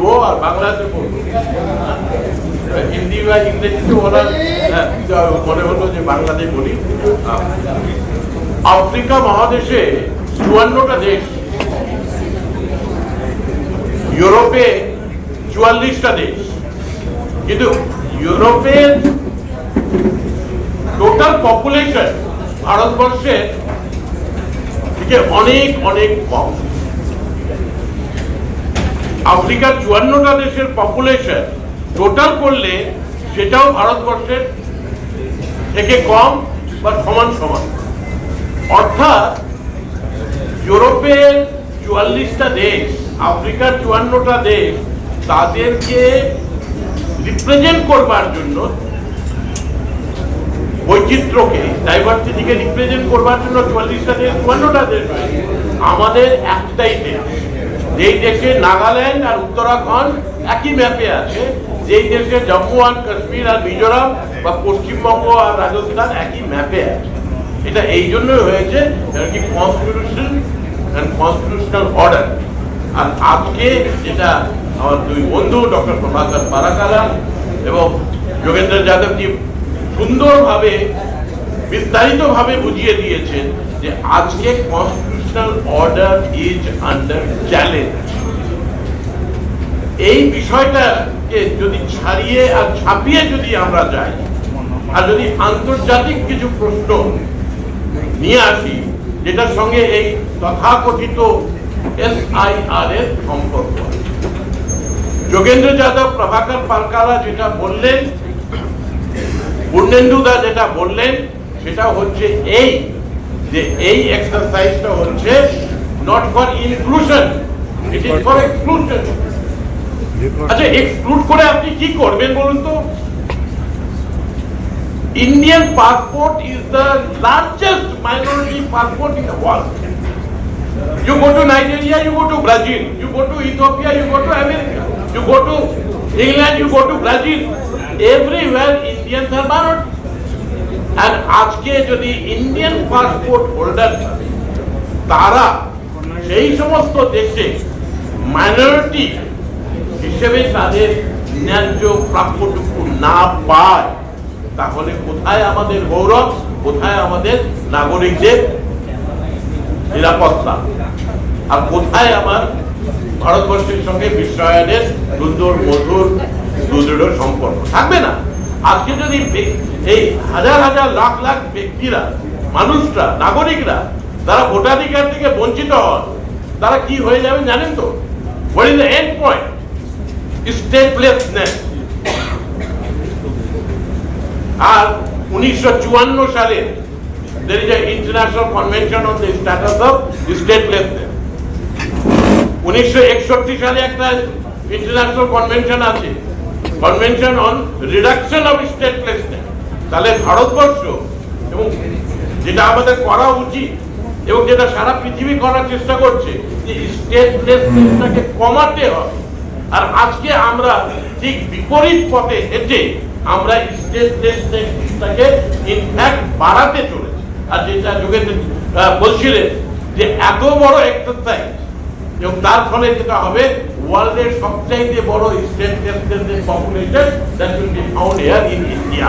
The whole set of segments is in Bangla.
বলব আর বাংলাতে বলব। হিন্দি বা ইংরেজিতে বলার হ্যাঁ, মনে হলো যে বাংলাতে বলি। আফ্রিকা মহাদেশে চুয়ান্নটা দেশ। ইউরোপে চুয়াল্লিশটা দেশ। কিন্তু ইউরোপের টোটাল পপুলেশন ভারতবর্ষের থেকে অনেক অনেক কম। আফ্রিকার চুয়ান্নটা দেশের পপুলেশন টোটাল করলে সেটাও ভারতবর্ষের থেকে কম বা সমান সমান অর্থাৎ ইউরোপের চুয়াল্লিশটা দেশ, আফ্রিকার চুয়ান্নটা দেশ তাদেরকে রিপ্রেজেন্ট করবার জন্য বৈচিত্র্যকে ডাইভার্সিটিকে রিপ্রেজেন্ট করবার জন্য চুয়াল্লিশটা দেশ, চুয়ান্নটা দেশ। আমাদের একটাই দেশ যেই দেশে নাগাল্যান্ড আর উত্তরাখণ্ড একই ম্যাপে আছে, যেই দেশে জম্মু আর কাশ্মীর আর মিজোরাম বা পশ্চিমবঙ্গ আর রাজস্থান একই ম্যাপে আছে। এটা এই জন্যই হয়েছে কি কনস্টিটিউশন অ্যান্ড কনস্টিটিউশনাল অর্ডার আর আজকে যেটা আমার দুই বন্ধু, ডক্টর প্রভাকর পারাকালা এবং যোগেন্দ্র যাদবজি সুন্দরভাবে, বিস্তারিতভাবে বুঝিয়ে দিয়েছেন যে আজকে constitutional order is under challenge এই বিষয়টাকে যদি ছাড়িয়ে আর ছাপিয়ে যদি আমরা যাই, আর যদি আন্তর্জাতিক কিছু প্রশ্ন নিয়ে আসি, যেটার সঙ্গে এই তথাকথিত এসআইআর এর সম্পর্ক যোগেন্দ্র যাদব, প্রভাকর পারকালা যেটা বললেন পূর্ণেন্দুদা যেটা বললেন, সেটা হচ্ছে এই যে এই এক্সারসাইজটা হচ্ছে not for inclusion it is for exclusion আচ্ছা এক্সক্লুড করে আপনি কি করবেন বলুন তো Indian passport is the largest minority passport in the world. You go to Nigeria, you go to Brazil, you go to Ethiopia, you go to America, you go to England, you go to Brazil. Everywhere Indians are minority. আর আজকে যদি ইন্ডিয়ান পাসপোর্ট হোল্ডার তারা সেই সমস্ত দেশে মাইনরিটি হিসেবে তাদের ন্যায্য প্রাপ্যটুকু না পায়, তাহলে কোথায় আমাদের গৌরব, কোথায় আমাদের নাগরিকদের নিরাপত্তা? আর কোথায় আমার ভারতবর্ষের সঙ্গে বিশ্বায়নের সুন্দর মধুর সুদৃঢ় সম্পর্ক? থাকবে না। আজকে যদি এই হাজার হাজার লাখ লাখ ব্যক্তিরা, মানুষরা, নাগরিকরা তারা ভোটাধিকার থেকে বঞ্চিত হন, তারা কি হয়ে যাবে জানেন তো? আর উনিশশো চুয়ান্ন সালে on the status of উনিশশো একষট্টি সালে একটা ইন্টারন্যাশনাল কনভেনশন আছে। Convention on reduction of statelessness তাহলে ভারতবর্ষ এবং যেটা আমাদের করা উচিত এবং যেটা সারা পৃথিবী করার চেষ্টা করছে, যে স্টেটলেসনেসটাকে কমাতে হবে। আর আজকে আমরা ঠিক বিপরীত পথে হেঁটে আমরা স্টেটলেসনেসটাকে ইনফ্যাক্ট বাড়াতে চলেছি। আর যেটা যোগেন্দ্র বলছিলেন যে এত বড় এক্সারসাইজ এবং তার ফলে যেটা হবে ওয়ার্ল্ডের সবচাইতে বড় স্টেট টেস্টের population that will be found here in India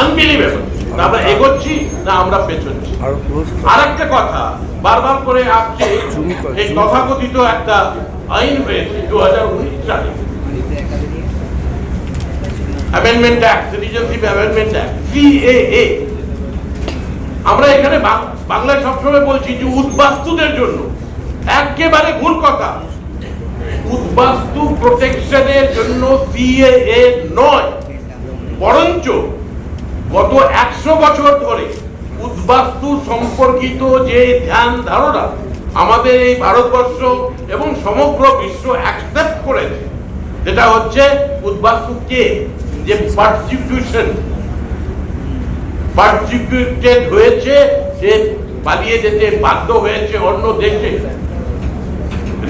unbelievable আমরা এগোচ্ছি না আমরা পেছনছি আর একটা কথা বারবার করে আসছে এই তথাকথিত একটা আইন হয়েছে দু হাজার উনিশ সালে। Amendment act citizenship amendment act C A A আমরা এখানে বাংলায় সবসময় বলছি যে উদ্বাস্তুদের জন্য। একেবারে ভুল কথা, উদ্বাস্তু প্রোটেকশনের জন্য সিএএ নয়, বরঞ্চ গত একশো বছর ধরে উদ্বাস্তু সম্পর্কিত যে ধ্যান ধারণা আমাদের এই ভারতবর্ষ এবং সমগ্র বিশ্ব অ্যাকসেপ্ট করেছে যেটা হচ্ছে উদ্বাস্তু কে? যে পার্সিকিউশন পার্সিকিউটেড হয়েছে, সে পালিয়ে যেতে বাধ্য হয়েছে অন্য দেশে।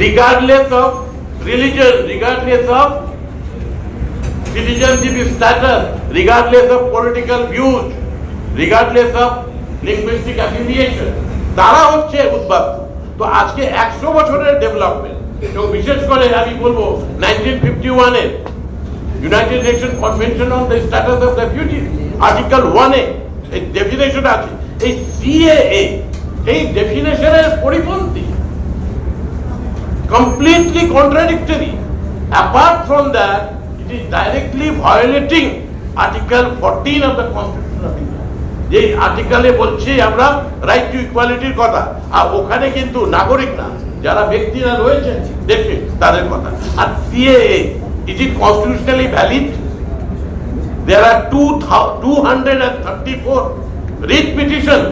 Regardless of religion regardless of citizenship status, regardless of political views, regardless of linguistic affiliation, তারা হচ্ছে উদ্বাস্তু তো আজকে একশো বছরের ডেভেলপমেন্ট এবং বিশেষ করে আমি বলব নাইনটিন ফিফটি ওয়ানের United Nation convention on the status of refugee article ওয়ানে এই ডেফিনেশন আছে। এই সিএএ এই ডেফিনেশনের পরিপন্থী completely contradictory. Apart from that, it is directly violating Article 14 of the Constitution of India. যে আর্টিকেলে বলছি আমরা রাইট টু ইকুয়ালিটির কথা আর ওখানে কিন্তু নাগরিক না যারা ব্যক্তিরা রয়েছে দেখবে তাদের কথা আর C A A is it constitutionally valid there are two thou- 234 writ petitions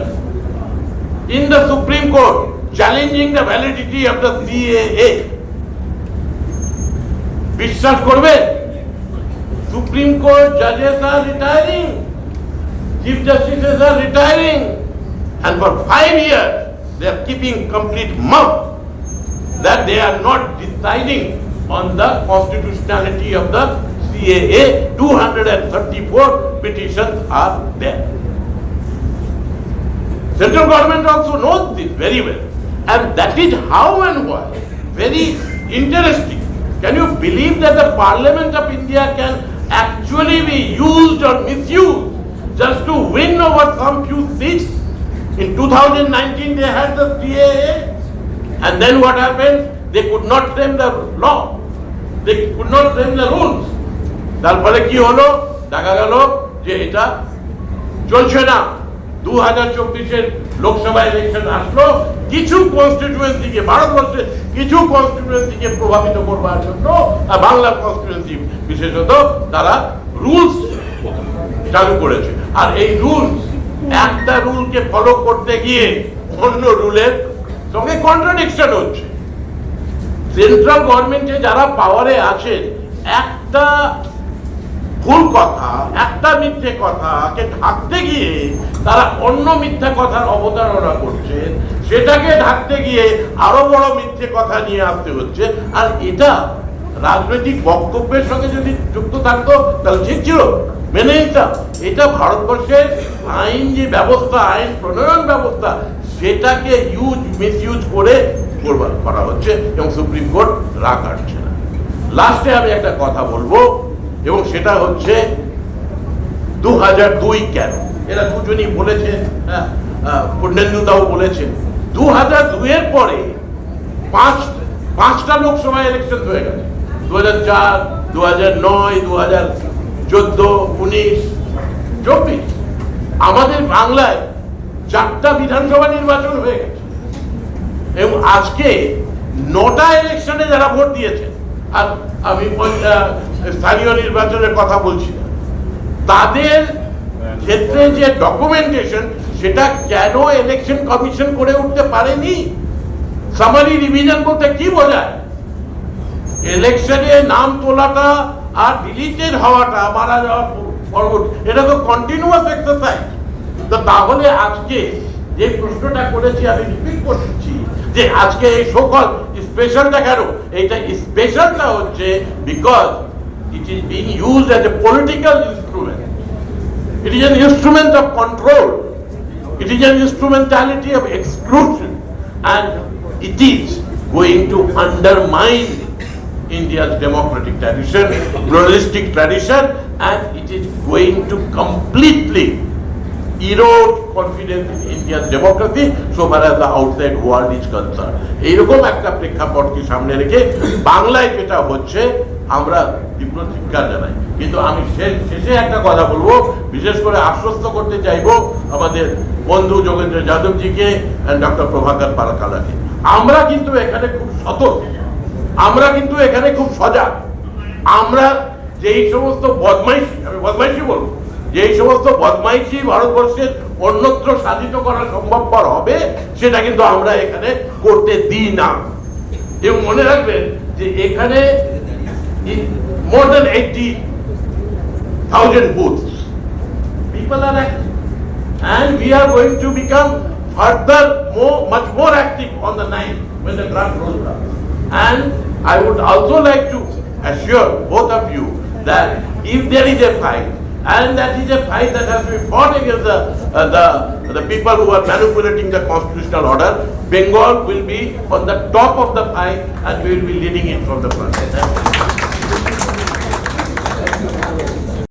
in the Supreme Court challenging the validity of the CAA. বিশ্বাস করবে supreme court জাজেস R retiring chief justices R retiring and for five years they are keeping complete mum that they are not deciding on the constitutionality of the CAA. 234 petitions are there. Central government also knows this very well. And that is how and why. Very interesting. Can you believe that the Parliament of India can actually be used or misused just to win over some few seats? In 2019 they had the CAA and then what happened? They could not frame the law. They could not frame the rules. তারপরে কি হলো দেখা গেল যে এটা চলছে না দু হাজার চব্বিশের লোকসভা ইলেকশন আসলো, কিছু কনস্টিটুয়েন্সিকে ভারতবর্ষের কিছু কনস্টিটুয়েন্সিকে প্রভাবিত করবার জন্য, আর বাংলা কনস্টিটুয়েন্সি বিশেষত তারা রুলস চালু করেছে। আর এই রুলস একটা রুলকে ফলো করতে গিয়ে অন্য রুলের সঙ্গে কন্ট্রাডিকশন হচ্ছে। সেন্ট্রাল গভর্নমেন্টে যারা পাওয়ারে আছেন একটা ভুল কথা, একটা মিথ্যে কথাকে ঢাকতে গিয়ে তারা অন্য মিথ্যা কথার অবতারণা করছেন সেটাকে ঢাকতে গিয়ে আরও বড় মিথ্যে কথা নিয়ে আসতে হচ্ছে। আর এটা রাজনৈতিক বক্তব্যের সঙ্গে যদি যুক্ত থাকতো, তাহলে ঠিক ছিল। মেনে নিতাম এটা ভারতবর্ষের আইন যে ব্যবস্থা, আইন প্রণয়ন ব্যবস্থা, সেটাকে ইউজ মিস ইউজ করে করা হচ্ছে এবং সুপ্রিম কোর্ট রাগ কাটছে না। লাস্টে আমি একটা কথা বলব। এবং সেটা হচ্ছে দু হাজার দুই কেন? এরা দুজনই বলেছেন হ্যাঁ, পূর্ণেন্দুদাও বলেছেন দু হাজার দুইয়ের পরে পাঁচ পাঁচটা লোকসভা ইলেকশন হয়ে গেছে। দু হাজার চার দু হাজার নয় দু হাজার চোদ্দ উনিশ চব্বিশ। আমাদের বাংলায় চারটা বিধানসভা নির্বাচন হয়ে গেছে। এবং আজকে নটা ইলেকশনে যারা ভোট দিয়েছেন আর আমি স্থানীয় নির্বাচনের কথা বলছি। না তাদের ক্ষেত্রে যে ডকুমেন্টেশন সেটা কেন ইলেকশন কমিশন করে উঠতে পারেনি? সামারি রিভিশন বলতে কি বোঝায়? ইলেকশনে নাম তোলাটা আর ডিলিটেড হওয়াটা মারা যাওয়া এটা তো কন্টিনিউয়াস এক্সারসাইজ তো তাহলে আজকে যে প্রশ্নটা করেছি, আমি রিপিট করছি যে আজকে এই সকল স্পেশালটা কেন এইটা স্পেশালটা হচ্ছে because it is being use as a political instrument It is an instrument of control. It is an instrumentality of exclusion. And it is going to undermine India's democratic tradition, pluralistic tradition, and it is going to completely erode confidence in India's democracy so far as the outside world is concerned. এইরকম একটা প্রেক্ষাপটকে সামনে রেখে বাংলায় যেটা হচ্ছে আমরা তীব্র ধিক্কার জানাই। কিন্তু আমি শেষে একটা কথা বলব, বিশেষ করে আশ্বস্ত করতে চাইব আমাদের বন্ধু যোগেন্দ্র যাদবজিকে ডক্টর প্রভাকর পারাকালাকে। আমরা কিন্তু এখানে খুব সতর্ক। আমরা কিন্তু এখানে খুব সজাগ। আমরা যেই সমস্ত বদমাইশি আমি বদমাইশি বলব। যেই সমস্ত বদমাইশি ভারতবর্ষের অন্যত্র সাধিত করা সম্ভবপর হবে, সেটা কিন্তু আমরা এখানে করতে দিই না। এবং মনে রাখবেন যে এখানে more than 80,000 booths. People are active. And we are going to become further, more, much more active on the 9th when the grant rolls up. And I would also like to assure both of you that if there is a fight, and that is a fight that has to be fought against the, uh, the, the people who are manipulating the constitutional order, Bengal will be on the top of the fight and we will be leading it from the front.